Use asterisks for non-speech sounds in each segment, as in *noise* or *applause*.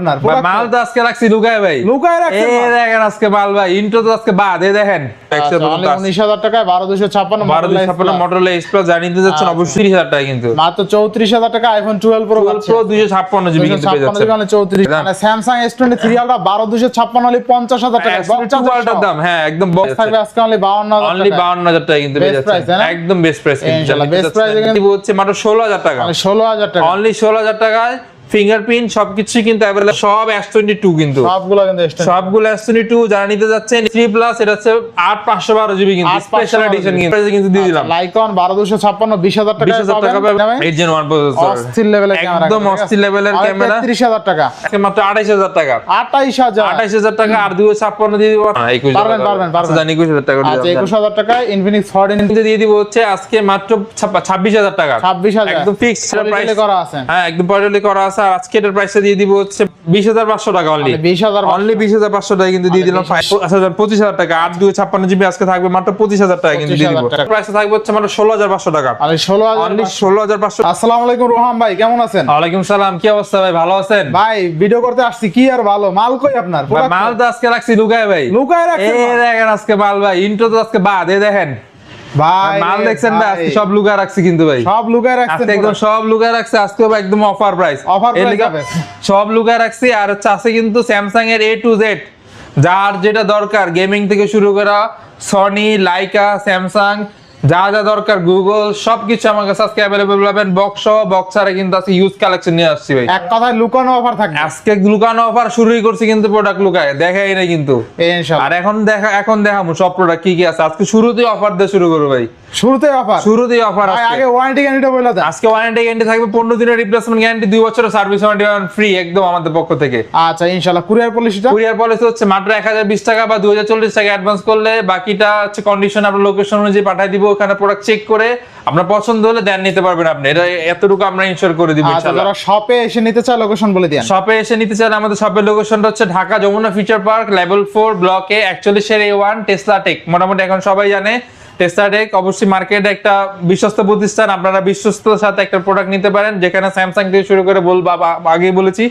আপনার ভাই, মাল তো আজকে রাখছি লুকায় ভাই। লুকায় রাখছেন এই দেখেন আজকে মাল ভাই ইন্ট্রো তো আজকে বাদ এই দেখেন 19,000 টাকায় 12,256 বারো দুই Motorola ছাপ্পান্ন Plus। মডেল এক্স প্লাস জানিয়ে যাচ্ছেন অবশ্যই তিরিশ হাজার টাকা কিন্তু। মাত্র 34,000 টাকা আইফোন 12 প্রো প্রো দুইশো ছাপ্পান্ন জিবি কিন্তু পেয়ে যাচ্ছে 34 মানে স্যামসাং S23 আলট্রা 12256 হলে 50000 টাকা। দাম হ্যাঁ একদম বক্স থাকবে আজকে only 52000 অনলি টাকা কিন্তু পেয়ে? একদম বেস্ট প্রাইস কিন্তু ইনশাআল্লাহ, হচ্ছে মাত্র ষোলো টাকা। 16000 টাকা। অনলি ষোলো হাজার টাকায় ফিঙ্গারপ্রিন্ট সবকিছু কিন্তু অ্যাভেলেবল সব এস টোয়েন্টি টু কিন্তু। সবগুলো কিন্তু সবগুলো এস টোয়েন্টি টু যারা নিতে যাচ্ছেন থ্রি প্লাস এটা হচ্ছে আট পাঁচশো বারো জিবি কিন্তু স্পেশাল এডিশন কিন্তু। দিয়ে দিলাম। লাইকন 12256 20000 টাকা বিশ হাজার টাকা এইট জেন ওয়ান অস্থির লেভেলের একদম অস্থির লেভেলের ক্যামেরা 33000 টাকা। আজকে মাত্র আঠাইশ হাজার টাকা। 28000 আঠাইশ হাজার টাকা আর দুই ছাপ্পান্ন দিয়ে দিব। একুশ পারবেন, পারবেন, পারবেন। একুশ হাজার টাকা দিয়ে আচ্ছা দিলাম। 21000 টাকা ইনফিনিক্স 14 দিয়ে দিব হচ্ছে আজকে মাত্র ছাব্বিশ হাজার টাকা। 26000 একদম ফিক্স Original করা আছে। হ্যাঁ একদম করা আছে। আর আজকে এটার প্রাইসটা দিয়ে দিব হচ্ছে বিশ হাজার পাঁচশো টাকা অনলি মানে 20000 অনলি বিশ হাজার পাঁচশো টাকা কিন্তু দিয়ে দিলাম আচ্ছা পঁচিশ হাজার টাকা। আট দুই ছাপ্পান্ন জিবি আজকে থাকবে মাত্র পঁচিশ হাজার টাকা কিন্তু দিয়ে দিব। 25,000 প্রাইসটা থাকবে হচ্ছে মাত্র ষোলো হাজার পাঁচশো টাকা। আর 16000 অনলি ষোলো হাজার পাঁচশো আসসালামু আলাইকুম রোহান ভাই কেমন আছেন? ওয়ালাইকুম সালাম কি অবস্থা ভাই? ভালো আছেন? ভাই ভিডিও করতে আসছি কি আর ভালো? মাল কই আপনার? মাল তো আজকে রাখছি লুকায় ভাই। লুকায় রাখছেন এই। দেখেন আজকে মাল ভাই ইন্ট্রো তো আজকে বাদ এই দেখেন। ভাই মাল দেখছেন ভাই আজকে সব রাখছি কিন্তু ভাই। সব রাখছি একদম সব রাখছে আজকে একদম অফার প্রাইস অফার সব রাখছি আর হচ্ছে আছে কিন্তু স্যামসাং এর এ টু জেড যার যেটা দরকার গেমিং থেকে শুরু করা সনি লাইকা স্যামসাং যা যা দরকার গুগল সবকিছু আমার কাছে আজকে অ্যাভেলেবল পাবেন। বক্স বক্স ছাড়া কিন্তু আজকে ইউজ কালেকশন নিয়ে আসছি ভাই। এক কথায় লুকানো অফার থাকে আজকে লুকানো অফার শুরুই করছি কিন্তু প্রোডাক্ট লুকায় দেখাই না কিন্তু। আর এখন দেখা এখন দেখাবো সব প্রোডাক্ট কি কি আছে। আজকে শুরুতেই অফার দিয়ে শুরু করব ভাই। শুরুতে অফার শুরুতেই অফার আগে ওয়ারেন্টি গ্যারান্টিটা বলে দেন। আজকে ওয়ারেন্টি গ্যারান্টি থাকবে পনেরো দিনের রিপ্লেসমেন্ট গ্যারান্টি দুই বছরের সার্ভিস ওয়ারেন্টি ফ্রি একদম আমাদের পক্ষ থেকে। আচ্ছা ইনশাআল্লাহ কুরিয়ার পলিসিটা কুরিয়ার পলিসি হচ্ছে মাত্র টাকা বা দুই হাজার চল্লিশ টাকা অ্যাডভান্স করলে বাকিটা হচ্ছে কন্ডিশন আপনার লোকেশন অনুযায়ী পাঠিয়ে দিব ওখানে প্রোডাক্ট চেক করে। আপনার পছন্দ হলে দেন নিতে পারবেন আপনি। এটা এতটুকু আমরা ইনশোর করে দিব আচ্ছা যারা শপে এসে নিতে চায় লোকেশন বলে দেন শপে এসে নিতে চান আমাদের শপের লোকেশনটা হচ্ছে Dhaka Jamuna future park level four ব্লকে একচল্লিশের এ ওয়ান টেসলা টেক মোটামুটি এখন সবাই জানে টেসলা টেক অবশ্যই মার্কেটে একটা বিশ্বস্ত প্রতিষ্ঠান, আপনারা বিশ্বস্ততার সাথে একটা প্রোডাক্ট নিতে পারেন, যেখানে স্যামসাং থেকে শুরু করে বল বা- আগেই বলেছি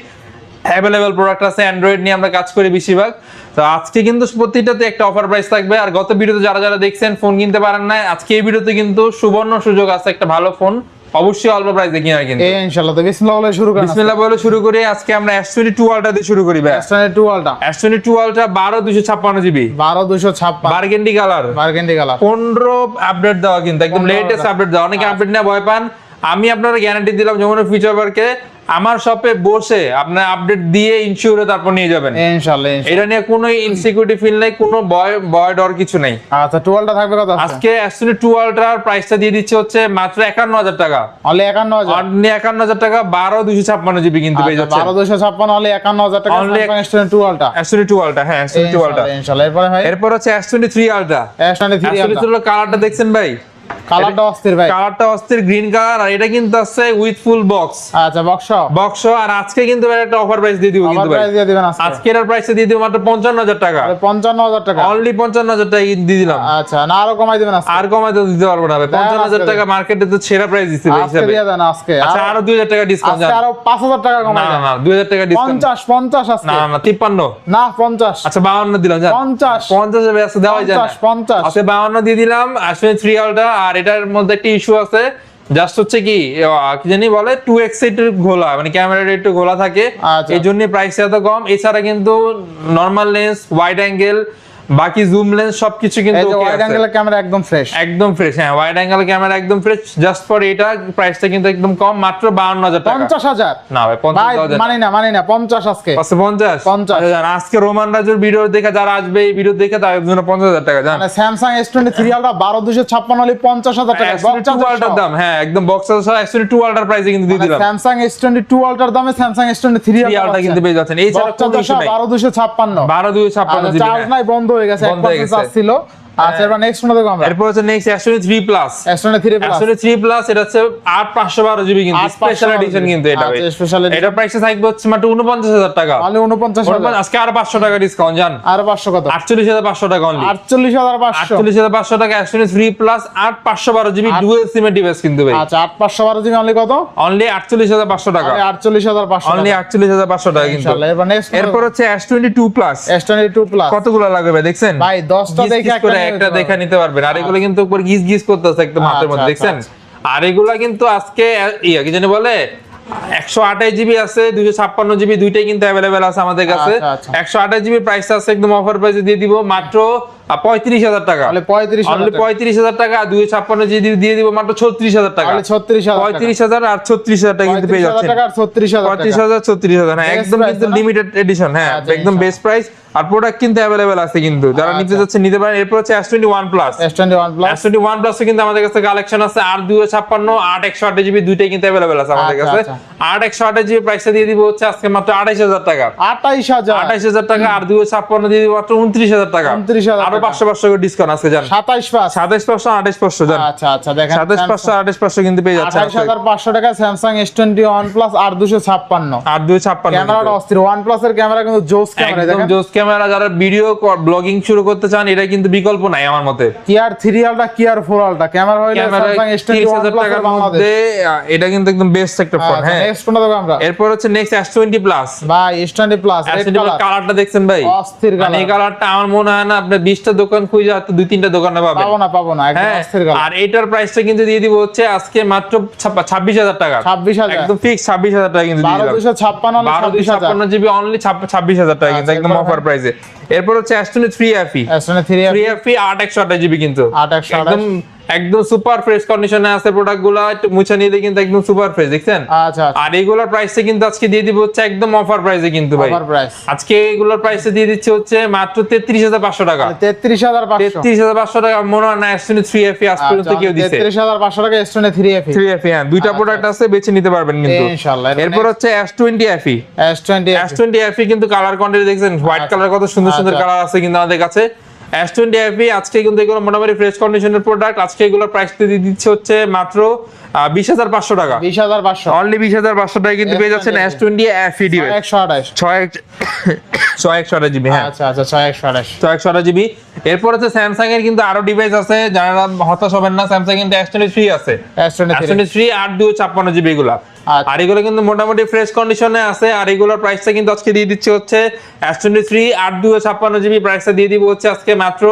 অ্যাভেলেবেল প্রোডাক্ট আছে অ্যান্ড্রয়েড নিয়ে আমরা কাজ করি বেশিরভাগ। তো আজকে কিন্তু প্রতিটাতে একটা অফার প্রাইস থাকবে, আর গত ভিডিওতে যারা যারা দেখছেন ফোন কিনতে পারেন না আজকে এই ভিডিওতে কিন্তু সুবর্ণ সুযোগ আছে একটা ভালো ফোন অবশ্যই অল্প প্রাইসে কিনা কিন্তু। এই ইনশাআল্লাহ তো বিসমিল্লাহ বলে শুরু করি বিসমিল্লাহ বলে শুরু করি আজকে আমরা আলটা দিয়ে শুরু করি ভাই। Standard to ultra S twenty two ultra বারো দুশো ছাপ্পান্ন GB 12256 burgundy colour burgundy colour পনেরো আপডেট দেওয়া কিন্তু একদম লেটেস্ট আপডেট দেওয়া। অনেকে আপডেট না ভয় পান। আমি আপনার গ্যারান্টি দিলাম যেমন ফিচার পার্কে আমার শপে বসে আপনার আপডেট দিয়ে ইনশিওরে তারপর নিয়ে যাবেন। ইনশাআল্লাহ। এটা নিয়ে কোনো ইনসিকিউরিটি ফিল নাই কোনো ভয় ভয় ডর কিছু নাই। আচ্ছা টু আলটা থাকবে কত আজকে? অ্যাসটনি টু আলট্রার প্রাইসটা দিয়ে দিচ্ছে হচ্ছে মাত্র একান্ন হাজার টাকা। অনলি 51000 অনলি একান্ন হাজার টাকা বারো দুশো ছাপ্পান্ন জিবি কিন্তু পেয়ে যাচ্ছে 12256 অনলি 51000 টাকা Only- স্যামসাং স্ট্যান্ডার্ড টু আলটা অ্যাসটনি টু আলটা হ্যাঁ অ্যাসটনি টু আলটা ইনশাআল্লাহ এরপরে ভাই? এরপর হচ্ছে S twenty three ultra standard three ultra কালারটা দেখছেন ভাই। কালারটা অস্থির ভাই। কালারটা অস্থির গ্রিন কালার আর এটা কিন্তু আছে উইথ ফুল বক্স আচ্ছা বক্স বক্স আর আজকে কিন্তু একটা অফার প্রাইস দিয়ে দিব কিন্তু ভাই। প্রাইস দিয়ে দিবেন আজকে। আজকে এর প্রাইস দিয়ে দিব মাত্র পঞ্চান্ন হাজার টাকা। তাহলে 55000 টাকা। অনলি পঞ্চান্ন হাজার টাকা দিয়ে দিলাম। আচ্ছা না আরও কমাই দিবেন আজকে। আর কমাই তো দিতে পারব না ভাই। পঞ্চান্ন হাজার আজকে টাকা মার্কেটে তো সেরা প্রাইস দিচ্ছে ভাই আজকে দিয়ে দেন আজকে। আচ্ছা আরো- আরও দুই হাজার টাকা ডিসকাউন্ট আজকে আরও 5000 টাকা কমাই না না দুই হাজার টাকা ডিসকাউন্ট 50 50 আজকে। না না তিপ্পান্ন। না 50 আচ্ছা বাউন্ন দিলাম জান। 50 পঞ্চাশ ব্যস্ত দেওয়াই যায় না। 50 50 আজকে বাউন্ন দিয়ে দিলাম আসলে থ্রি আলটা আর এটার মধ্যে একটা ইস্যু আছে। জাস্ট হচ্ছে কি কি জানি বলে টু এক্স একটু ঘোলা মানে ক্যামেরাটা একটু ঘোলা থাকে। আচ্ছা। এই জন্য প্রাইস এত কম। এছাড়া কিন্তু নর্মাল লেন্স ওয়াইড অ্যাঙ্গেল বাকি জুম লেন্স সবকিছু কিন্তু okay ওয়াইড আছে। অ্যাঙ্গেলের ক্যামেরা একদম ফ্রেশ একদম ফ্রেশ হ্যাঁ ওয়াইড অ্যাঙ্গেল ক্যামেরা একদম ফ্রেশ জাস্ট ফর এটা প্রাইসটা কিন্তু একদম কম মাত্র বাউন্ন হাজার টাকা। 50000 না ভাই পঞ্চাশ ভাই হাজার। না মানি না 50 আজকে। পাঁচশো পঞ্চাশ? 50 আচ্ছা, আজকে রোমান রাজুর ভিডিও দেখে যারা আসবে এই ভিডিও দেখে তাদের জন্য পঞ্চাশ হাজার টাকা জান। মানে স্যামসাং S23 আলটা 12256 হলে 50000 টাকা। Actually two আল্টার দাম হ্যাঁ একদম বক্স সহ অ্যাকচুয়ালি টু আল্টার প্রাইসে কিন্তু দিয়ে দিলাম। স্যামসাং S22 আলটার দামে স্যামসাং S23 থ্রি আলটা কিন্তু পেয়ে যাচ্ছেন। এই ছাড়া কোনো ইস্যু নাই। 12256 ছাপ্পান্ন। চার্জ নাই বন্ধ হয়ে গেছে এক হয়ে 1% চার্জ ছিল। আচ্ছা এবার নেক্সট ফোন দেখো আমরা। এরপর হচ্ছে next S twenty three plus S23 plus S twenty three plus এটা হচ্ছে আট পাঁচশো বারো জিবি কিন্তু স্পেশাল এডিশন কিন্তু এটা আচ্ছা, special এটা প্রাইস থাকবে হচ্ছে মাত্র উনপঞ্চাশ হাজার টাকা। তাহলে উনপঞ্চাশ আজকে আর পাঁচশো টাকা ডিসকাউন্ট জান? আর কত? টাকা অনলি আটচল্লিশ হাজার পাঁচশো। আটচল্লিশ হাজার পাঁচশো টাকা অ্যাস্টনি থ্রি প্লাস আট পাঁচশো বারো জিবি ডুয়েল ডিভাইস কিন্তু ভাই। আচ্ছা জিবি অনলি কত? অনলি টাকা। টাকা। কিন্তু। নেক্সট এরপর হচ্ছে প্লাস প্লাস কতগুলো লাগবে দেখছেন? ভাই দশটা গিজ দেখে একটা একটা দেখে নিতে পারবেন। আর এগুলো কিন্তু উপর গিজ গিজ করতেছে একদম হাতের আচ্ছা, মধ্যে আচ্ছা, দেখছেন? আর এগুলা কিন্তু আজকে ইয়া কি জানি বলে একশো আঠাশ জিবি আছে দুইশো ছাপ্পান্ন জিবি দুইটাই কিন্তু অ্যাভেলেবেল আছে আমাদের কাছে। আচ্ছা, আচ্ছা। একশো আঠাশ জিবি প্রাইস আছে একদম অফার প্রাইসে দিয়ে দিব। মাত্র পঁয়ত্রিশ হাজার টাকা। পঁয়ত্রিশ অনলি হাজার টাকা। পঁয়ত্রিশ হাজার টাকা দুইশো ছাপ্পান্ন জিবি দিয়ে দিব মাত্র ছত্রিশ হাজার টাকা। ছত্রিশ পঁয়ত্রিশ হাজার আর ছত্রিশ হাজার টাকা কিন্তু পেয়ে যাচ্ছেন। ছত্রিশ হাজার পঁয়ত্রিশ হাজার ছত্রিশ হাজার হ্যাঁ একদম কিন্তু লিমিটেড এডিশন হ্যাঁ আচ্ছা, একদম বেস্ট প্রাইস আর প্রোডাক্ট কিন্তু অ্যাভেলেবেল আছে কিন্তু। যারা নিতে। যাচ্ছে নিতে পারেন। এরপর হচ্ছে S twenty one plus S twenty one plus S twenty one plus কিন্তু আমাদের কাছে কালেকশন আছে আর দুই ছাপ্পান্ন আট একশো আট জিবি দুইটাই কিন্তু অ্যাভেলেবেল আছে আমাদের আচ্ছা, কাছে। আচ্ছা। আট একশো আট জিবি প্রাইসটা দিয়ে দিব হচ্ছে আজকে মাত্র আঠাইশ হাজার টাকা। আঠাইশ হাজার। আঠাইশ হাজার টাকা আর দুই ছাপ্পান্ন দিয়ে দিব মাত্র উনত্রিশ হাজার টাকা। 29,000 আরও পাঁচশো পাঁচশো ডিসকাউন্ট আছে জান সাতাইশ পাঁচ। সাতাইশ পাঁচশো আঠাইশ পাঁচশো জান আচ্ছা আচ্ছা দেখেন সাতাইশ পাঁচশো আঠাইশ পাঁচশো কিন্তু পেয়ে যাচ্ছে আঠাইশ হাজার পাঁচশো টাকা Samsung S twenty one plus আর দুশো ছাপ্পান্ন। আর দুই ছাপ্পান্ন ক্যামেরাটা অস্থির। ওয়ান প্লাস এর ক্যামেরা কিন্তু জোস ক্যামেরা দেখেন। জোস ক্যামেরা যারা ভিডিও ব্লগিং শুরু করতে চান এটা কিন্তু বিকল্প নাই আমার মতে। কিয়ার থ্রি আলটা কিয়ার ফোর আলটা ক্যামেরা হইলে স্যামসাং এস টোয়েন্টি ওয়ান টাকার মধ্যে এটা কিন্তু একদম বেস্ট একটা ফোন হ্যাঁ। নেক্সট কোনটা দেখো আমরা? এরপর হচ্ছে নেক্সট এস টোয়েন্টি প্লাস ভাই এস টোয়েন্টি প্লাস কালারটা দেখছেন ভাই? অস্থির মানে এই কালারটা আমার মনে হয় না আপনার বিশটা দোকান খুঁজে হয়তো দুই তিনটা দোকানে পাবেন। পাবো না পাবো না হ্যাঁ আর এটার প্রাইসটা কিন্তু দিয়ে দিব হচ্ছে আজকে মাত্র ছাব্বিশ হাজার টাকা। ছাব্বিশ হাজার। একদম ফিক্স ছাব্বিশ হাজার টাকা কিন্তু দিয়ে বারো দিলাম। দুশো ছাপ্পান্ন বারোশো ছাপ্পান্ন জিবি অনলি ছাব্বিশ হাজার টাকা কিন্তু আচ্ছা, একদম অফার প্রাইসে এরপর হচ্ছে S twenty three FE three three FE আট একশো আঠাশ জিবি কিন্তু। আট একশো একদম একদম সুপার ফ্রেশ কন্ডিশনে আছে প্রোডাক্টগুলা একটু মুছে নিলে কিন্তু একদম সুপার ফ্রেশ দেখছেন? আচ্ছা আর এইগুলোর প্রাইসে কিন্তু আজকে দিয়ে দিব হচ্ছে একদম অফার প্রাইসে কিন্তু ভাই। অফার প্রাইস আজকে এগুলোর প্রাইসে দিয়ে দিচ্ছে হচ্ছে মাত্র তেত্রিশ হাজার পাঁচশো টাকা। তেত্রিশ হাজার পাঁচশো। তেত্রিশ হাজার পাঁচশো টাকা মনে হয় না থ্রি এফি আজ পর্যন্ত কেউ হাজার পাঁচশো টাকা S twenty three FE three FE হ্যাঁ দুইটা প্রোডাক্ট আছে বেছে নিতে পারবেন কিন্তু। ইনশাআল্লাহ এরপর হচ্ছে S twenty FE S twenty S twenty FE কিন্তু কালার কোয়ান্টিটি দেখছেন হোয়াইট আচ্ছা। কালার কত সুন্দর সুন্দর আচ্ছা। কালার আছে কিন্তু আমাদের কাছে। এস টোয়েন্টি আজকে কিন্তু এগুলো মোটামুটি ফ্রেশ কন্ডিশনের প্রোডাক্ট আজকে এগুলোর প্রাইস দিচ্ছে হচ্ছে মাত্র বিশ হাজার পাঁচশো টাকা। বিশ হাজার পাঁচশো। অনলি বিশ হাজার পাঁচশো টাকা কিন্তু পেয়ে যাচ্ছেন এস টোয়েন্টি এফি ডিভাইস একশো আঠাশ। ছয় *coughs* ছয় একশো আঠাশ জিবি হ্যাঁ। আচ্ছা আচ্ছা ছয় একশো আঠাশ। ছয় একশো আঠাশ জিবি। এরপর হচ্ছে স্যামসাং এর কিন্তু আরও ডিভাইস আছে যারা হতাশ হবেন না। স্যামসাং কিন্তু এস টোয়েন্টি থ্রি আছে। এস টোয়েন্টি থ্রি টোয়েন্টি আট দুই ছাপ্পান্ন জিবি এগুলা। আচ্ছা। আর এগুলো কিন্তু মোটামুটি ফ্রেশ কন্ডিশনে আছে আর এগুলোর প্রাইসটা কিন্তু আজকে দিয়ে দিচ্ছে হচ্ছে এস টোয়েন্টি থ্রি আট দুই ছাপ্পান্ন জিবি প্রাইসটা দিয়ে দিব হচ্ছে আজকে মাত্র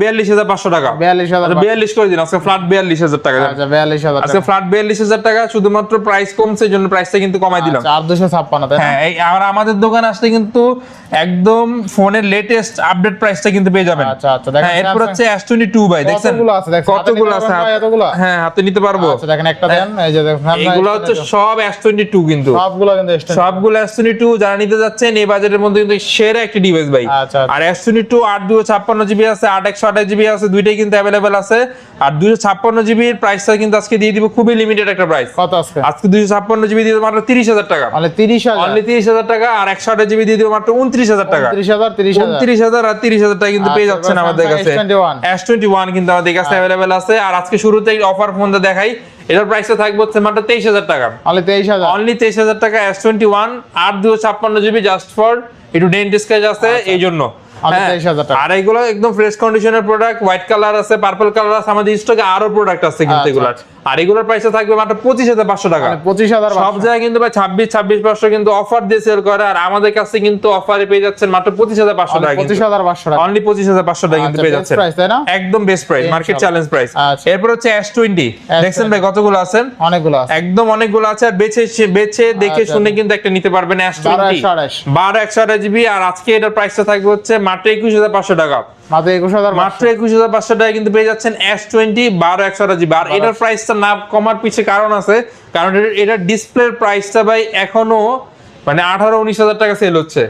বিয়াল্লিশ হাজার পাঁচশো টাকা। বিয়াল্লিশ হাজার আচ্ছা, বিয়াল্লিশ করে দিন আজকে ফ্ল্যাট বিয়াল্লিশ হাজার টাকা। আচ্ছা বিয়াল্লিশ হাজার আজকে ফ্ল্যাট বিয়াল্লিশ হাজার টাকা শুধুমাত্র প্রাইস কমছে জন্য প্রাইসটা কিন্তু কমাই দিলাম। চার দুশো ছাপ্পান্ন হ্যাঁ আর আমাদের দোকানে আসলে কিন্তু একদম ফোনের লেটেস্ট আপডেট প্রাইসটা কিন্তু পেয়ে যাবেন। আচ্ছা, আচ্ছা, দেখেন হ্যাঁ এরপর হচ্ছে S22 ভাই দেখছেন? কতগুলো আছে? কতগুলো নিতে আছে? পারবেন ভাই হাতে- এতগুলো? হ্যাঁ হাতে নিতে পারব। আচ্ছা দেখেন একটা দেন এই যে দেখেন এগুলো হচ্ছে S22 সব S22 কিন্তু। সবগুলো কিন্তু S22 সবগুলো S22 যারা নিতে যাচ্ছেন এই বাজেটের মধ্যে কিন্তু সেরা একটি ডিভাইস ভাই। আর S22 আট দুশো ছাপ্পান্ন জিবি আছে আট একশো আঠাশ জিবি আছে দুইটাই কিন্তু অ্যাভেলেবেল আছে। আর দুশো ছাপ্পান্ন জিবির প্রাইসটা কিন্তু আজকে দিয়ে দিব খুবই লিমিটেড একটা প্রাইস কত আজকে? আজকে দুশো ছাপ্পান্ন জিবি দিয়ে দেবো মাত্র তিরিশ হাজার টাকা। মানে তিরিশ হাজার। অনলি তিরিশ হাজার টাকা আর একশো আঠাশ জিবি দিয়ে দিব মাত্র উনত্রিশ হাজার টাকা। তিরিশ হাজার তিরিশ হাজার। উনত্রিশ হাজার আর তিরিশ হাজার টাকা কিন্তু পেয়ে আচ্ছা, যাচ্ছেন আমাদের কাছে। S21 এস টোয়েন্টি ওয়ান কিন্তু আমাদের কাছে অ্যাভেলেবেল আছে। আর আজকে শুরুতে অফার ফোনটা দেখাই এটার প্রাইসটা থাকবে হচ্ছে মাত্র তেইশ হাজার টাকা। মানে তেইশ হাজার। অনলি তেইশ হাজার টাকা এস টোয়েন্টি ওয়ান আট দুশো ছাপ্পান্ন জিবি জাস্ট ফর একটু ডেন্টিস কাজ আছে এই জন্য। অনলি হ্যাঁ। 23,000। আর এগুলো একদম ফ্রেশ কন্ডিশনের প্রোডাক্ট হোয়াইট কালার আছে পার্পল কালার আছে আমাদের স্টকে আরও প্রোডাক্ট আছে কিন্তু আচ্ছা, এগুলার। আর এগুলোর প্রাইসটা থাকবে মাত্র পঁচিশ হাজার পাঁচশো টাকা। মানে পঁচিশ হাজার সব জায়গায় কিন্তু ভাই ছাব্বিশ ছাব্বিশ পাঁচশো কিন্তু অফার দিয়ে সেল করে আর আমাদের কাছে কিন্তু অফারে পেয়ে যাচ্ছেন মাত্র পঁচিশ হাজার পাঁচশো টাকা পঁচিশ হাজার পাঁচশো টাকা। অনলি পঁচিশ হাজার পাঁচশো টাকা কিন্তু আচ্ছা, পেয়ে যাচ্ছেন। না? একদম best price market challenge price. এরপর হচ্ছে এস টোয়েন্টি দেখছেন ভাই কতগুলো আছেন অনেকগুলো আছে। একদম অনেকগুলো আছে আর বেছে বেছে দেখে আচ্ছা। শুনে কিন্তু একটা নিতে পারবেন এস টোয়েন্টি। বারো একশো আঠাশ জিবি আর আজকে এটার প্রাইসটা থাকবে হচ্ছে মাত্র একুশ হাজার পাঁচশো টাকা। মাত্র একুশ হাজার মাত্র একুশ হাজার পাঁচশো টাকা কিন্তু পেয়ে যাচ্ছেন জিবি আর এটার প্রাইসটা না কমার পিছিয়ে কারণ আছে কারণ এটার ডিসপ্লের প্রাইসটা ভাই এখনও মানে আঠারো উনিশ হাজার টাকা সেল হচ্ছে।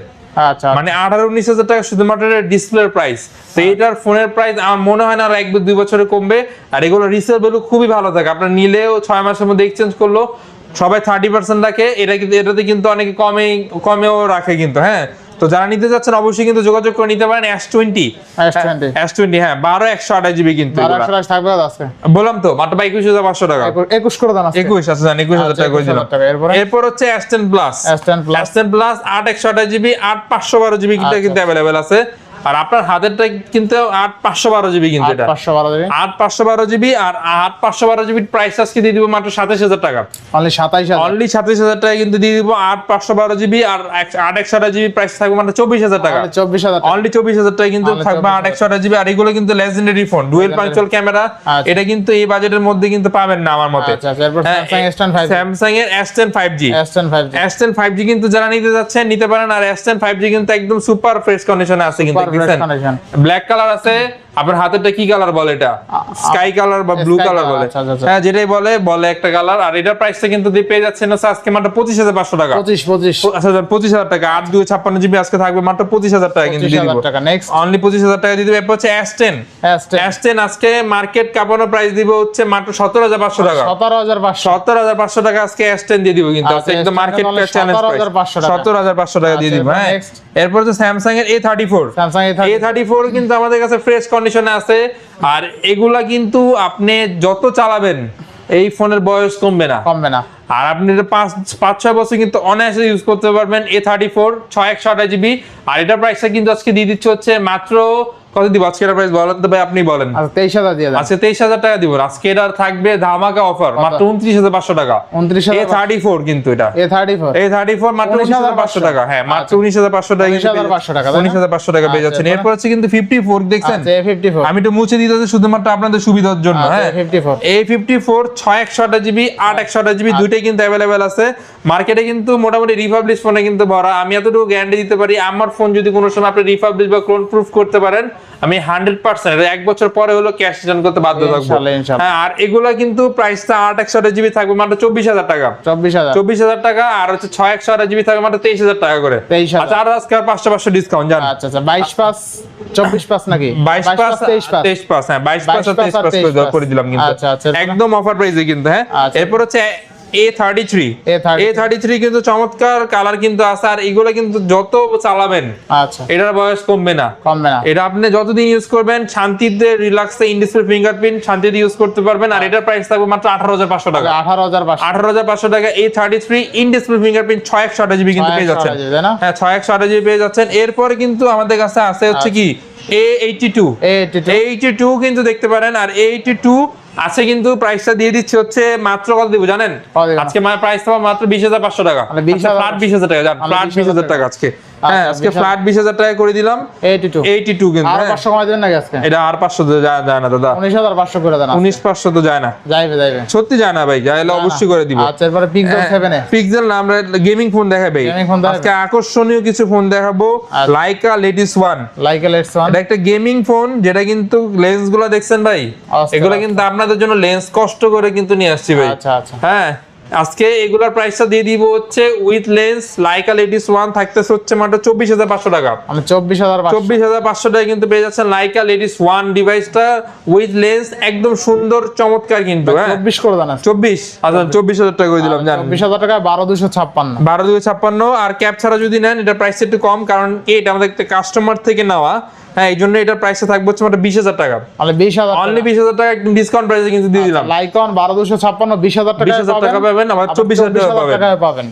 আচ্ছা। মানে আঠারো উনিশ হাজার টাকা শুধুমাত্র ডিসপ্লের প্রাইস তো এটার ফোনের প্রাইস আমার মনে হয় না আর এক দুই বছরে কমবে। আর এগুলো রিসেল ভ্যালু খুবই ভালো থাকে। আপনার নিলেও ছয় মাসের মধ্যে এক্সচেঞ্জ করল সবাই থার্টি পার্সেন্ট রাখে। এটা কিন্তু এটাতে কিন্তু অনেকে কমে কমেও রাখে কিন্তু হ্যাঁ। তো যারা নিতে যাচ্ছেন অবশ্যই কিন্তু যোগাযোগ করে নিতে পারেন S twenty S20 S twenty হ্যাঁ বারো একশো আঠাশ জিবি কিন্তু বললাম তো মাত্র বা একুশ হাজার পাঁচশো টাকা। একুশ- করে দেন আজকে। একুশ আচ্ছা জান একুশ হাজার আচ্ছা, টাকা করে 21,000 দিলাম। এরপর? হচ্ছে S ten plus S10 Plus। S ten plus আট একশো আঠাশ জিবি আট পাঁচশো বারো জিবি কিন্তু আচ্ছা। কিন্তু অ্যাভেলেবেল আছে। আর আপনার হাতেরটা কিন্তু আট পাঁচশো বারো জিবি কিন্তু আট এটা। পাঁচশো বারো দেবে আট পাঁচশো বারো জিবি আর আট পাঁচশো বারো জিবির প্রাইস আজকে দিয়ে দিব মাত্র সাতাশ হাজার টাকা। অনলি সাতাশ হাজার। টাকা কিন্তু দিয়ে দিব আট পাঁচশো বারো জিবি আর আট একশো আঠাশ জিবি প্রাইস থাকবে মাত্র চব্বিশ হাজার টাকা। চব্বিশ হাজার অনলি চব্বিশ হাজার টাকা কিন্তু থাকবে আট একশো আঠাশ জিবি আর এগুলো কিন্তু লেজেন্ডারি ফোন ডুয়েল পাঞ্চুয়াল ক্যামেরা আচ্ছা। এটা কিন্তু এই বাজেটের মধ্যে কিন্তু পাবেন না আমার মতে। আচ্ছা আচ্ছা স্যামসাং টেন ফাইভ এর S ten five G S ten five S ten five G কিন্তু যারা নিতে যাচ্ছেন নিতে পারেন। আর এস টেন ফাইভ জি কিন্তু একদম সুপার ফ্রেশ কন্ডিশনে আছে কিন্তু। ব্ল্যাক কালার আছে আপনার হাতেরটা কি কালার বলে এটা? স্কাই কালার বা ব্লু কালার বলে। আচ্ছা, আচ্ছা, আচ্ছা। হ্যাঁ যেটাই বলে বলে একটা কালার আর এটার প্রাইসটা কিন্তু দিয়ে পেয়ে যাচ্ছেন হচ্ছে আজকে মাত্র পঁচিশ হাজার পাঁচশো টাকা। পঁচিশ পঁচিশ। আচ্ছা পঁচিশ হাজার টাকা। আট দুই ছাপ্পান্ন জিবি আজকে থাকবে মাত্র পঁচিশ হাজার টাকা কিন্তু দিয়ে দিব। হাজার টাকা নেক্সট অনলি পঁচিশ হাজার টাকা দিয়ে দিবে। এরপর হচ্ছে এস টেন এস আজকে মার্কেট কাপানো প্রাইস দিব হচ্ছে মাত্র সতেরো হাজার পাঁচশো টাকা। সতেরো হাজার পাঁচশো। সত্তর হাজার পাঁচশো টাকা আজকে এস টেন দিয়ে দিব কিন্তু। আচ্ছা, একদম মার্কেট চ্যালেঞ্জ 17,500 টাকা। সত্তর হাজার পাঁচশো টাকা দিয়ে দিব হ্যাঁ। এরপর হচ্ছে স্যামসাং এর A thirty four Samsung A thirty four কিন্তু আমাদের কাছে ফ্রেশ কন্ডিশনে আছে। আর এগুলা কিন্তু আপনি যত চালাবেন এই ফোনের বয়স কমবে না। কমবে না। আর আপনি এটা পাঁচ পাঁচ ছয় বছর কিন্তু অনায়াসে ইউজ করতে পারবেন এ থার্টি ফোর ছয় একশো জিবি আর এটার প্রাইসটা কিন্তু আজকে দিয়ে দিচ্ছে হচ্ছে মাত্র কত দিব? আজকে এটার প্রাইস বলেন তো ভাই আপনি বলেন। আচ্ছা তেইশ হাজার দিয়ে দেন। আজকে তেইশ হাজার টাকা দিব। আজকে থাকবে ধামাকা অফার মাত্র উনত্রিশ হাজার পাঁচশো টাকা। উনত্রিশ এ হাজার থার্টি ফোর কিন্তু এটা। A thirty four A thirty four মাত্র উনিশ 19,500 টাকা। হ্যাঁ মাত্র আচ্ছা। উনিশ হাজার পাঁচশো টাকা 19,500 টাকা, তাই না? উনিশ হাজার পাঁচশো টাকা পেয়ে আচ্ছা, যাচ্ছেন এরপর হচ্ছে কিন্তু ফিফটি ফোর দেখছেন? আচ্ছা এ ফিফটি ফোর আমি তো মুছে দিতেছি শুধুমাত্র আপনাদের সুবিধার জন্য আচ্ছা, হ্যাঁ? A54 এ ফিফটি ফোর ছয় একশো আঠাশ জিবি আট একশো আঠাশ জিবি দুইটাই কিন্তু অ্যাভেলেবেল আছে। মার্কেটে কিন্তু মোটামুটি রিপাবলিশ ফোনে কিন্তু ভরা। আমি এতটুকু গ্যারান্টি দিতে পারি আমার ফোন যদি কোনো সময় আপনি রিপাবলিশ বা ক্লোন প্রুফ করতে পারেন আমি হান্ড্রেড পার্সেন্ট এক বছর পরে হলো ক্যাশ রিটার্ন করতে বাধ্য থাকব। হ্যাঁ আর এগুলা কিন্তু প্রাইসটা আট একশো জিবি থাকবে মাত্র চব্বিশ হাজার টাকা। চব্বিশ হাজার। চব্বিশ হাজার টাকা আর হচ্ছে ছয় একশো আঠাশ জিবি থাকবে মাত্র তেইশ হাজার টাকা করে। 23,000 আচ্ছা আর আজকে আর পাঁচশো পাঁচশো ডিসকাউন্ট জান। আচ্ছা আচ্ছা বাইশ পাঁচ চব্বিশ পাঁচ নাকি? বাইশ পাঁচ তেইশ পাঁচ। তেইশ পাঁচ হ্যাঁ বাইশ পাঁচ আর তেইশ পাঁচ করে দিলাম কিন্তু। আচ্ছা, আচ্ছা, একদম অফার প্রাইসে কিন্তু হ্যাঁ। এরপর হচ্ছে A thirty three A thirty three কিন্তু চমৎকার কালার কিন্তু আছে আর এগুলো কিন্তু যত চালাবেন আচ্ছা। এটার বয়স কমবে না। কমবে না। এটা আপনি যতদিন ইউজ করবেন শান্তিতে রিল্যাক্সে ইনডিসপ্লে ফিঙ্গারপ্রিন্ট শান্তিতে ইউজ করতে পারবেন আর এটার প্রাইস থাকবে মাত্র আঠারো হাজার পাঁচশো টাকা। আঠারো হাজার আঠারো হাজার পাঁচশো টাকা এই থার্টি থ্রি ইন ফিঙ্গারপ্রিন্ট ছয় একশো আঠাশ জিবি কিন্তু পেয়ে যাচ্ছেন। হ্যাঁ ছয় একশো আঠাশ জিবি পেয়ে যাচ্ছেন। এরপরে কিন্তু আমাদের কাছে আছে হচ্ছে কি? এ এইটি টু এইটি টু কিন্তু দেখতে পারেন আর এইটি টু আছে কিন্তু প্রাইসটা দিয়ে দিচ্ছে হচ্ছে মাত্র কত দিব জানেন? আজকে মানে আজকে প্রাইস পাবো মাত্র বিশ হাজার পাঁচশো টাকা। মানে 20,000 বিশ হাজার টাকা জান মানে বিশ 20,000 হাজার টাকা আজকে। হ্যাঁ আজকে ফ্ল্যাট বিশ হাজার টাকা করে দিলাম। Eighty two. এইটি টু কিন্তু আর হ্যাঁ। পাঁচশো কমাই দেবেন নাকি আজকে? এটা আর পাঁচশো তো যায় না দাদা। উনিশ হাজার পাঁচশো করে দেন আজকে। উনিশ পাঁচশো তো যায় না। যাইবে যাইবে। সত্যি যায় না ভাই যাইলে অবশ্যই করে দিব। আচ্ছা এরপরে পিক্সেল সেভেন এ। পিক্সেল না আমরা গেমিং ফোন আজকে আকর্ষণীয় কিছু ফোন দেখাবো। আচ্ছা। Leica Leitz one like Leitz one এটা একটা গেমিং ফোন যেটা কিন্তু লেন্সগুলো দেখছেন ভাই? আচ্ছা, এগুলো আচ্ছা। কিন্তু আপনাদের জন্য লেন্স কষ্ট করে কিন্তু নিয়ে আসছি ভাই। আচ্ছা আচ্ছা। হ্যাঁ। আজকে এগুলোর প্রাইসটা দিয়ে দিব হচ্ছে with lens Leica Leitz one থাকতেছে হচ্ছে মাত্র চব্বিশ হাজার পাঁচশো টাকা। চব্বিশ হাজার পাঁচশো। চব্বিশ হাজার পাঁচশো টাকা কিন্তু পেয়ে যাচ্ছেন লাইকা লেডিস ওয়ান ডিভাইসটা উইথ লেন্স একদম সুন্দর চমৎকার কিন্তু হ্যাঁ? চব্বিশ করে দেন। চব্বিশ? আচ্ছা চব্বিশ। হাজার টাকা করে দিলাম জান চব্বিশ হাজার টাকা বারো দুশো ছাপ্পান্ন। বারো দুই ছাপ্পান্ন আর ক্যাপ ছাড়া যদি নেন এটা প্রাইস একটু কম কারণ এটা আমাদের একটা কাস্টমার থেকে নেওয়া। হ্যাঁ এই জন্য এটার প্রাইসটা থাকবে হচ্ছে মাত্র বিশ হাজার টাকা। তাহলে বিশ হাজার অনলি বিশ হাজার টাকা একদম ডিসকাউন্ট প্রাইসে কিন্তু দিয়ে দিলাম। লাইকন বারো দুশো ছাপ্পান্ন বিশ হাজার টাকা 20,000 টাকা পাবেন, আবার 24,000 টাকা পাবেন।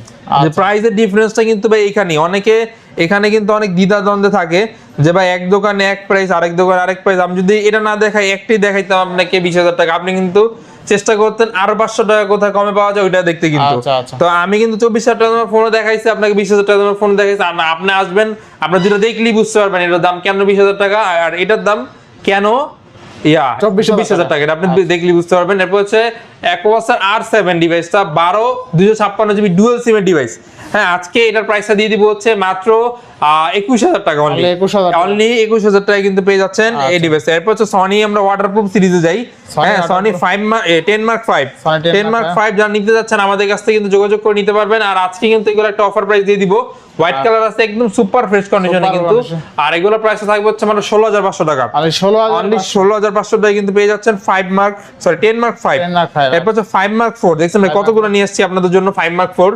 প্রাইসের ডিফারেন্সটা কিন্তু ভাই এখানে অনেকে এখানে কিন্তু অনেক দ্বিধা দ্বন্দ্বে থাকে যে ভাই এক দোকানে এক প্রাইস আরেক দোকানে আরেক প্রাইস আমি যদি এটা না দেখাই একটাই দেখাইতাম আপনাকে বিশ হাজার টাকা। আপনি কিন্তু চেষ্টা করতেন আরও পাঁচশো টাকা কোথায় কমে পাওয়া যায় ওইটা দেখতে কিন্তু। আচ্ছা, আচ্ছা। তো আমি কিন্তু চব্বিশ হাজার টাকা ফোনে দেখাইছি আপনাকে বিশ হাজার টাকা ফোন দেখাইছি। আর আপনি আসবেন আপনার যেটা দেখলেই বুঝতে পারবেন এটার দাম কেন বিশ হাজার টাকা আর এটার দাম কেন ইয়া 24,000 চব্বিশ হাজার টাকা। আপনি আচ্ছা। দেখলে বুঝতে পারবেন। এরপর হচ্ছে অ্যাকোয়াসার আর সেভেন ডিভাইসটা বারো দুশো ছাপ্পান্ন জিবি ডুয়েল সিমের ডিভাইস হ্যাঁ আজকে এটার প্রাইসটা দিয়ে দিব হচ্ছে মাত্র একুশ হাজার টাকা অনলি Only 21,000 অনলি একুশ হাজার টাকা কিন্তু পেয়ে যাচ্ছেন এই। ডিভাইস এরপর হচ্ছে সনি আমরা ওয়াটারপ্রুফ সিরিজে যাই। হ্যাঁ Sony five ten mark five ten mark five যারা নিতে যাচ্ছেন আমাদের কাছ থেকে কিন্তু যোগাযোগ করে নিতে পারবেন। আর আজকে কিন্তু এগুলো একটা অফার প্রাইস দিয়ে দিব। হোয়াইট কালার আছে একদম সুপার ফ্রেশ কন্ডিশনে কিন্তু। আর এগুলো প্রাইস থাকবে হচ্ছে মানে ষোলো হাজার পাঁচশো টাকা। ষোলো অনলি হাজার ষোলো হাজার পাঁচশো টাকা কিন্তু পেয়ে যাচ্ছেন five mark sorry ten mark five 10 mark five। এরপর হচ্ছে ফাইভ মার্ক ফোর দেখছেন কতগুলো নিয়ে এসেছি আপনাদের জন্য five mark four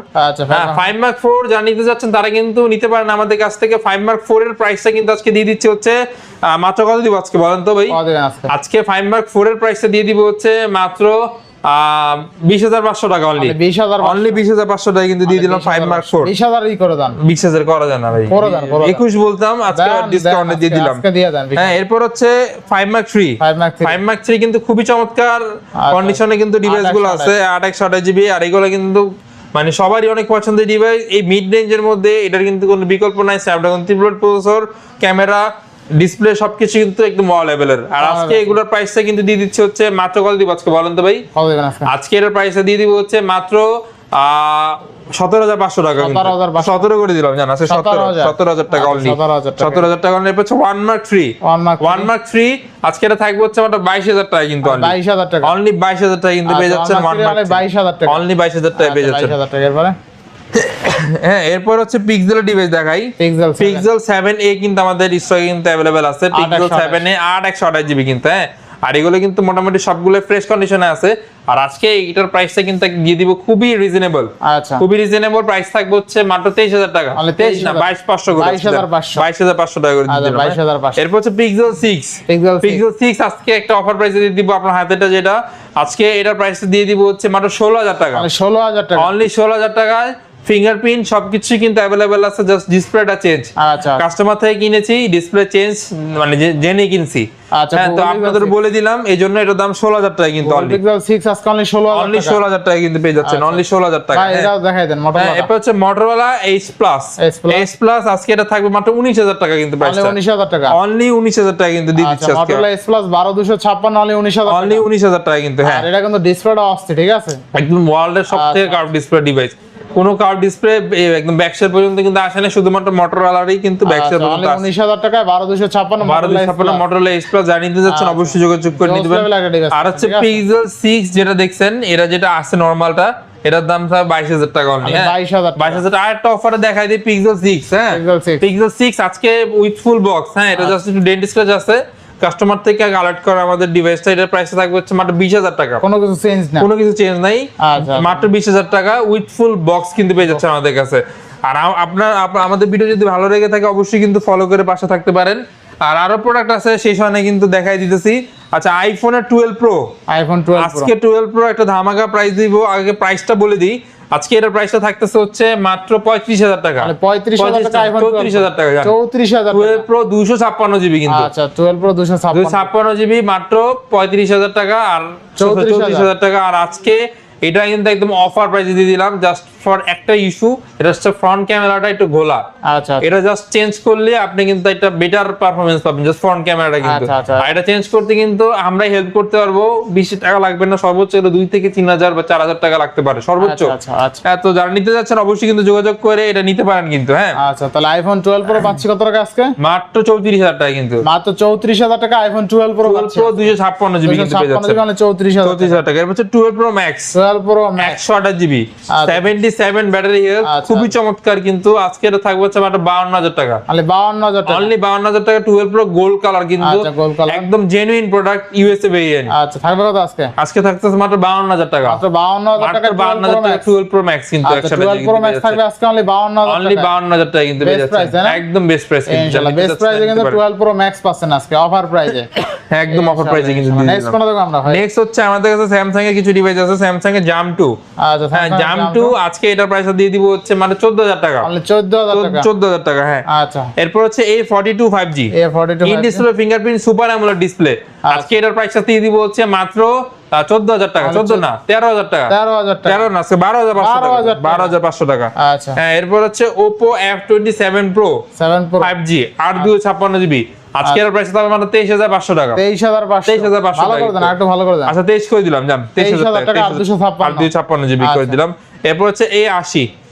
five mark four যারা নিতে যাচ্ছেন তারা কিন্তু নিতে পারেন আমাদের কাছ থেকে ফাইভ মার্ক ফোর এর প্রাইসটা কিন্তু আজকে দিয়ে দিচ্ছে হচ্ছে মাত্র কত দিব আজকে বলেন তো ভাই? আজকে? ফাইভ মার্ক ফোর এর প্রাইসটা দিয়ে দিব হচ্ছে মাত্র বিশ হাজার পাঁচশো টাকা অনলি বিশ হাজার অনলি বিশ হাজার পাঁচশো টাকা কিন্তু দিয়ে দিলাম ফাইভ মার্ক ফোর বিশ হাজার ই করে দেন। বিশ হাজার করা যায় না ভাই। একুশ বলতাম আজকে ডিসকাউন্টে দিয়ে দিলাম। আজকে দিয়ে দেন হ্যাঁ এরপর হচ্ছে five mark three five mark five mark three কিন্তু খুবই চমৎকার। কন্ডিশনে কিন্তু ডিভাইসগুলো আছে আট একশো আঠাশ জিবি আর এগুলো কিন্তু মানে সবারই অনেক পছন্দের ডিভাইস। এই মিড রেঞ্জের মধ্যে এটার কিন্তু কোনো বিকল্প নাই। স্ন্যাপড্রাগন ত্রিপ্লোড প্রসেসর ক্যামেরা ডিসপ্লে সবকিছু কিন্তু একদম অ্যাভেলেবল লেভেলের আর আজকে এগুলোর প্রাইসটা কিন্তু দিয়ে দিচ্ছে হচ্ছে মাত্র কত দিব আজকে বলেন তো ভাই? আজকে? আজকে এটার প্রাইসটা দিয়ে দিব হচ্ছে মাত্র সতেরো হাজার পাঁচশো টাকা সতেরো করে দিলাম জান আছে সতেরো হাজার। টাকা অনলি সতেরো হাজার টাকা। অনলি হচ্ছে one mark three one mark one আজকে এটা থাকবে হচ্ছে মাত্র বাইশ হাজার টাকা কিন্তু বাইশ হাজার টাকা। অনলি বাইশ হাজার টাকা কিন্তু পেয়ে যাচ্ছেন ওয়ান মার্ক বাইশ হাজার টাকা। অনলি বাইশ হাজার টাকা পেয়ে যাচ্ছেন। হাজার টাকা এরপরে? হ্যাঁ এরপর হচ্ছে পিক্সেলের ডিভাইস দেখাই। পিক্সেল পিক্সেল সেভেন এ কিন্তু আমাদের স্টকে কিন্তু অ্যাভেলেবেল আছে। পিক্সেল সেভেন এ আট একশো আঠাশ জিবি কিন্তু হ্যাঁ। আর এগুলো কিন্তু মোটামুটি সবগুলো ফ্রেশ কন্ডিশনে আছে। আর আজকে এটার প্রাইসটা কিন্তু দিয়ে দিব খুবই রিজনেবল আচ্ছা। খুবই রিজনেবল প্রাইস থাকবে হচ্ছে মাত্র তেইশ হাজার টাকা। মানে 23 না 23,000 বাইশ পাঁচশো করে 22,500 বাইশ হাজার পাঁচশো। টাকা করে আচ্ছা, দিলাম, হ্যাঁ। 22,500 এরপর হচ্ছে পিক্সেল 6 পিক্সেল পিক্সেল সিক্স আজকে একটা অফার প্রাইসে দিয়ে দিব আপনার হাতেটা যেটা। আজকে এটার প্রাইসটা দিয়ে দিব হচ্ছে মাত্র ষোলো হাজার টাকা। মানে ষোলো হাজার টাকা। অনলি ষোলো হাজার টাকায় ফিঙ্গারপ্রিন্ট সবকিছু কিন্তু অ্যাভেলেবেল আছে জাস্ট ডিসপ্লেটা চেঞ্জ আচ্ছা। কাস্টমার থেকে কিনেছি ডিসপ্লে চেঞ্জ মানে জেনে কিনছি। আচ্ছা, হ্যাঁ তো আপনাদের বলে দিলাম এই জন্য এটার দাম ষোলো হাজার টাকা কিন্তু অনলি সিক্স আজকে অনলি ষোলো অনলি ষোলো হাজার টাকা কিন্তু পেয়ে যাচ্ছেন অনলি ষোলো হাজার টাকা হ্যাঁ। দেখাই দেন হ্যাঁ, এরপর হচ্ছে Motorola H plus H plus আজকে এটা থাকবে মাত্র উনিশ হাজার টাকা কিন্তু উনিশ হাজার টাকা। অনলি উনিশ হাজার টাকা কিন্তু দিয়ে দিচ্ছে আচ্ছা আজকে। মোটরোলা এস প্লাস বারো দুশো ছাপ্পান্ন অনলি উনিশ হাজার অনলি উনিশ হাজার টাকা কিন্তু হ্যাঁ। এটা কিন্তু ডিসপ্লেটা আসছে ঠিক আছে? একদম ওয়ার্ল্ডের সব থেকে আচ্ছা। কার্ভ ডিসপ্লে ডিভাইস কোনো কার্ভ ডিসপ্লে একদম ব্যাকসাইড পর্যন্ত কিন্তু আসে না শুধুমাত্র মোটরোলারই কিন্তু ব্যাকসাইড অনলি পর্যন্ত আসে। উনিশ হাজার টাকায় বারো দুশো ছাপ্পান্ন বারো দুই ছাপ্পান্ন মোটরোলা এক্স প্লাস জানিয়ে দিতে যাচ্ছেন আচ্ছা। অবশ্যই যোগাযোগ করে নিতে পারেন। আর হচ্ছে আছে? পিক্সেল সিক্স যেটা দেখছেন এটা যেটা আছে নর্মালটা এটার দাম স্যার বাইশ হাজার টাকা অনলি আচ্ছা, 22,000 টাকা। বাইশ হাজার আর একটা অফারে দেখাই দিই পিক্সেল সিক্স হ্যাঁ? Pixel 6 পিক্সেল সিক্স আজকে উইথ ফুল বক্স হ্যাঁ? এটা আচ্ছা। জাস্ট একটু ডেন্ট স্ক্র্যাচ আছে। কাস্টমার থেকে কালেক্ট করা আমাদের ডিভাইসটা এটার প্রাইস থাকবে হচ্ছে মাত্র বিশ হাজার টাকা। কোনো কিছু চেঞ্জ না কোনো কিছু চেঞ্জ নাই। আচ্ছা। মাত্র বিশ হাজার টাকা উইথ ফুল বক্স কিন্তু পেয়ে যাচ্ছে আমাদের কাছে। আর আপনার আমাদের ভিডিও যদি ভালো লেগে থাকে অবশ্যই কিন্তু ফলো করে পাশে থাকতে পারেন। আর আরও প্রোডাক্ট আছে সেই সময় কিন্তু দেখাই দিতেছি। আচ্ছা আইফোনের twelve pro iPhone twelve pro আজকে টুয়েলভ প্রো একটা ধামাকা প্রাইস দিব। আগে প্রাইসটা বলে দিই। আজকে এটার প্রাইসটা থাকতেছে হচ্ছে মাত্র পঁয়ত্রিশ হাজার টাকা। মানে পঁয়ত্রিশ হাজার টাকা চৌত্রিশ হাজার টাকা চৌত্রিশ হাজার টুয়েলভ প্রো দুইশো ছাপ্পান্ন জিবি কিন্তু। আচ্ছা টুয়েলভ প্রো দুশো ছাপ্পান্ন। জিবি মাত্র পঁয়ত্রিশ হাজার টাকা আর 34,000 চৌত্রিশ হাজার টাকা। আর আজকে এটা কিন্তু একদম অফার প্রাইসে দিয়ে দিলাম জাস্ট ফর একটা ইস্যু এটা হচ্ছে ফ্রন্ট ক্যামেরাটা একটু ঘোলা। আচ্ছা এটা জাস্ট চেঞ্জ করলে আপনি কিন্তু একটা বেটার পারফরমেন্স পাবেন জাস্ট ফ্রন্ট ক্যামেরাটা কিন্তু। আচ্ছা, আচ্ছা। আর এটা চেঞ্জ করতে কিন্তু আমরাই হেল্প করতে পারব বেশি টাকা লাগবে না সর্বোচ্চ হলো দুই থেকে তিন হাজার বা চার হাজার টাকা লাগতে পারে সর্বোচ্চ। আচ্ছা আচ্ছা আচ্ছা। হ্যাঁ তো যারা নিতে যাচ্ছেন অবশ্যই কিন্তু যোগাযোগ করে এটা নিতে পারেন কিন্তু হ্যাঁ। আচ্ছা তাহলে আইফোন টুয়েলভ প্রো পাচ্ছি কত টাকা আজকে? মাত্র চৌত্রিশ হাজার টাকা কিন্তু। মাত্র চৌত্রিশ হাজার টাকা আইফোন টুয়েলভ প্রো পাচ্ছি দুইশো ছাপ্পান্ন জিবি কিন্তু মানে চৌত্রিশ হাজার টাকা। এর হচ্ছে twelve pro max pro max একশো আঠাশ জিবি আচ্ছা। ব্যাটারি আচ্ছা। খুবই চমৎকার কিন্তু। আজকে এটা থাকবে হচ্ছে মাত্র বাউন্ন হাজার টাকা। মানে বাউন্ন হাজার টাকা। অনলি বাউন্ন হাজার টাকা টুয়েলভ প্রো গোল্ড কালার কিন্তু। আচ্ছা। একদম জেনুইন প্রোডাক্ট ইউএসএ ভেরিয়েন্ট আচ্ছা থাকবে কত আজকে? আজকে থাকতেছে মাত্র বাউন্ন হাজার টাকা। মাত্র বাউন্ন হাজার টাকা মাত্র বাউন্ন হাজার টাকা টুয়েলভ প্রো ম্যাক্স কিন্তু একসাথে টুয়েলভ প্রো ম্যাক্স থাকবে আজকে অনলি বাউন্ন হাজার অনলি টাকা। কিন্তু তাই না? একদম বেস্ট প্রাইস ইনশাআল্লাহ বেস্ট প্রাইসে কিন্তু টুয়েলভ প্রো ম্যাক্স পাচ্ছেন আজকে অফার প্রাইসে একদম অফার প্রাইসে কিন্তু নেক্সট কোন দেখো আমরা নেক্সট হচ্ছে আমাদের কাছে স্যামসাং এর কিছু ডিভাইস আছে। স্যামসাং এর জাম আচ্ছা হ্যাঁ আজকে এটার প্রাইস দিয়ে দিব হচ্ছে মানে টাকা। টাকা। টাকা হ্যাঁ। আচ্ছা। এরপর হচ্ছে in display fingerprint super AMOLED display আচ্ছা। আজকে এটার প্রাইসটা দিয়ে দিব হচ্ছে মাত্র চোদ্দ হাজার টাকা। চোদ্দ না তেরো হাজার টাকা। তেরো হাজার তেরো না বারো হাজার পাঁচশো টাকা। বারো হাজার পাঁচশো টাকা। আচ্ছা। হ্যাঁ এরপর হচ্ছে Oppo F twenty seven pro seven pro five G আট দুই ছাপ্পান্ন জিবি আজকে এর প্রাইস তেইশ হাজার পাঁচশো টাকা। তেইশ হাজার পাঁচশো। 23,500 ভালো করে দেন টাকা। একটু ভালো করে দেন। আচ্ছা তেইশ করে দিলাম? জান তেইশ 23,000 হাজার টাকা, টাকা 856 আর দুই ছাপ্পান্ন জিবি করে। দিলাম। এরপর হচ্ছে এ আশি। A80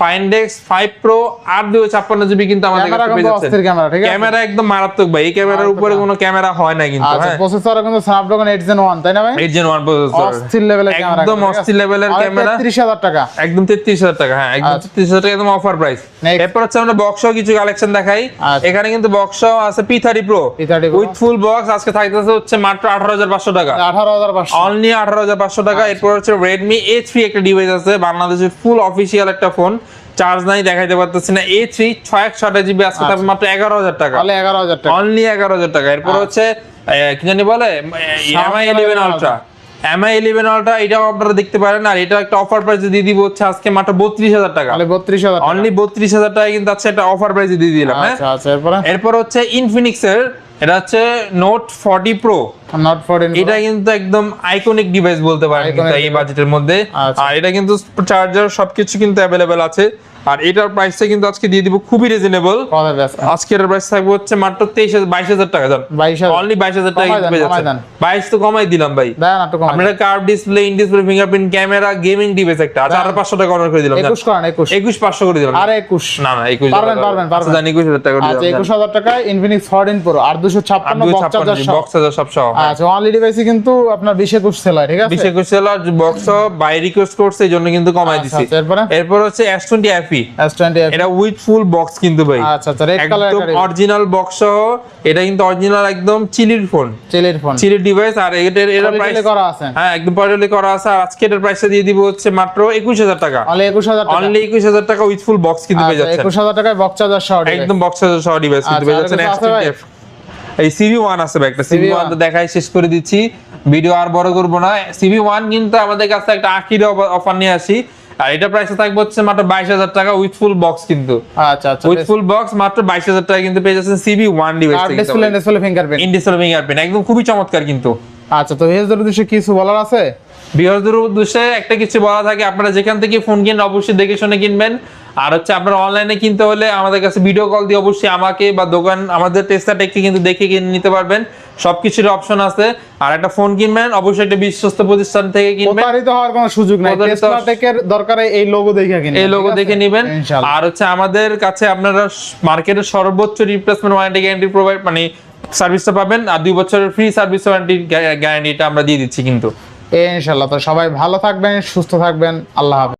ফাইন্ডেক্স 5 প্রো আর 256 জিবি কিন্তু আমাদের ক্যামেরা কাছে পেয়ে কিন্তু ক্যামেরা ঠিক আছে? ক্যামেরা একদম মারাত্মক ভাই এই ক্যামেরার উপরে কোনো ক্যামেরা হয় না কিন্তু আচ্ছা হ্যাঁ। কিন্তু স্ন্যাপড্রাগন 8 জেন 1 তাই না ভাই? 8 জেন 1 প্রসেসর অস্থির লেভেলের ক্যামেরা একদম অস্থির লেভেলের ক্যামেরা। তেত্রিশ হাজার টাকা। একদম 33000 টাকা হ্যাঁ একদম 33000 টাকা একদম অফার প্রাইস এরপর হচ্ছে আমরা বক্সও কিছু কালেকশন দেখাই। আচ্ছা। এখানে কিন্তু বক্সও আছে P30 Pro P30 with full box আজকে থাকতেছে হচ্ছে মাত্র 18500 টাকা। আঠারো হাজার পাঁচশো। অনলি 18500 টাকা। এরপর হচ্ছে Redmi A3 একটা ডিভাইস আছে বাংলাদেশের ফুল অফিসিয়াল একটা ফোন চার্জ নাই দেখাইতে পারতেছি না। A3 660 জিবি আজকে থাকবে মাত্র 11000 টাকা। তাহলে এগারো হাজার টাকা। অনলি 11000 টাকা। এরপর হচ্ছে কি জানি বলে? এমআই 11 আলট্রা এমআই 11 আলট্রা এটাও আপনারা দেখতে পারেন। আর এটা একটা অফার প্রাইসে দিয়ে দিব হচ্ছে আজকে মাত্র 32000 টাকা। বত্রিশ হাজার টাকা। অনলি 32000 টাকা কিন্তু আছে একটা অফার প্রাইসে দিয়ে দিলাম হ্যাঁ? আচ্ছা আচ্ছা এরপরে? হচ্ছে ইনফিনিক্স এর এটা হচ্ছে নোট 40 প্রো নট ফোরটিন এটা কিন্তু একদম আইকনিক ডিভাইস বলতে পারেন এই বাজেটের মধ্যে। আচ্ছা। আর এটা কিন্তু চার্জার সবকিছু কিন্তু অ্যাভেলেবেল আছে। আর এটার প্রাইসটা কিন্তু আজকে দিয়ে দিব খুবই রিজনেবল ব্যাস আজকের প্রাইস থাকবে হচ্ছে মাত্র তেইশ হাজার বাইশ হাজার টাকা জান। অনলি বাইশ হাজার টাকা পেয়ে দেন। বাইশ তো কমাই দিলাম ভাই। আপনারা curve display in display fingerprint camera gaming device একটা। আচ্ছা আরও পাঁচশো টাকা অর্ডার করে দিলাম। একুশ করেন একুশ। একুশ পাঁচশো করে দিলাম। আর একুশ। না না একুশ পারবেন, পারবেন, পারবেন। জান একুশ হাজার টাকা করে আচ্ছা দিলাম একুশ হাজার টাকায় ইনফিনিক্স ফোরটিন প্রো আর দুশো আর ছাপ্পান্ন বক্স হাজার সব। সহ। আচ্ছা অনলি ডিভাইসে কিন্তু আপনার বিশ একুশ সেল হয় ঠিক আছে? বিশ একুশ সেলার বক্স বাই রিকোয়েস্ট করছে এই জন্য কিন্তু কমাই আচ্ছা, দিছি। আচ্ছা, এরপরে? এরপর হচ্ছে এস টোয়েন্টি এফি এস এটা উইথ ফুল বক্স কিন্তু ভাই। আচ্ছা আচ্ছা রেড কালার একদম অরিজিনাল বক্স সহ এটা কিন্তু অরিজিনাল একদম চিলির ফোন চেলের ফোন চিলির ডিভাইস আর এটার এটার প্রাইস করা আছে। হ্যাঁ একদম পয়ডলি করা আছে। আর আজকে এটার প্রাইসটা দিয়ে দিব হচ্ছে মাত্র একুশ হাজার টাকা। অনলি একুশ হাজার টাকা। অনলি একুশ হাজার টাকা উইথ ফুল বক্স কিন্তু পেয়ে আচ্ছা, যাচ্ছেন। একুশ হাজার টাকায় বক্স চার্জার সহ একদম বক্স সহ ডিভাইস কিন্তু পেয়ে যাচ্ছেন। কিছু আছে ভাই? S20F এই সিভি ওয়ান আছে একটা সিভি ওয়ান তো দেখাই শেষ করে দিচ্ছি। ভিডিও আর বড় করব না। সিভি ওয়ান কিন্তু আমাদের কাছে একটা আখির অফার নিয়ে আসি। আর এটা প্রাইসে থাকবে হচ্ছে মাত্র বাইশ হাজার টাকা উইথ ফুল বক্স কিন্তু। আচ্ছা আচ্ছা উইথ ফুল বক্স মাত্র বাইশ হাজার টাকা কিন্তু পেয়ে যাচ্ছেন CB one device display display fingerprint একদম খুবই চমৎকার কিন্তু। আচ্ছা তো ভিএসদের উদ্দেশ্যে কিছু বলার আছে? বৃহস্পতির উদ্দেশ্যে একটা কিছু বলা থাকে আপনারা যেখান থেকে ফোন কিনেন অবশ্যই দেখে শুনে কিনবেন। আর হচ্ছে আপনারা অনলাইনে কিনতে হলে আমাদের কাছে ভিডিও কল দিয়ে অবশ্যই আমাকে বা দোকান আমাদের টেস্টার টেককে কিন্তু দেখে কিনে নিতে পারবেন। সবকিছুর অপশন আছে। আর একটা ফোন কিনবেন অবশ্যই একটা বিশ্বস্ত প্রতিষ্ঠান থেকে কিনবেন। প্রতারিত হওয়ার কোনো সুযোগ নাই। টেসলা টেকের দরকারে এই লোগো দেখে কিনবেন এই লোগো দেখে নেবেন। আর হচ্ছে আমাদের কাছে আপনারা মার্কেটের সর্বোচ্চ রিপ্লেসমেন্ট ওয়ারেন্টি গ্যারান্টি প্রোভাইড মানে সার্ভিসটা পাবেন। আর দুই বছরের ফ্রি সার্ভিস ওয়ারেন্টি গ্যারান্টিটা আমরা দিয়ে দিচ্ছি কিন্তু। ইনশাআল্লাহ তো সবাই ভালো থাকবেন সুস্থ থাকবেন। আল্লাহ হাফেজ।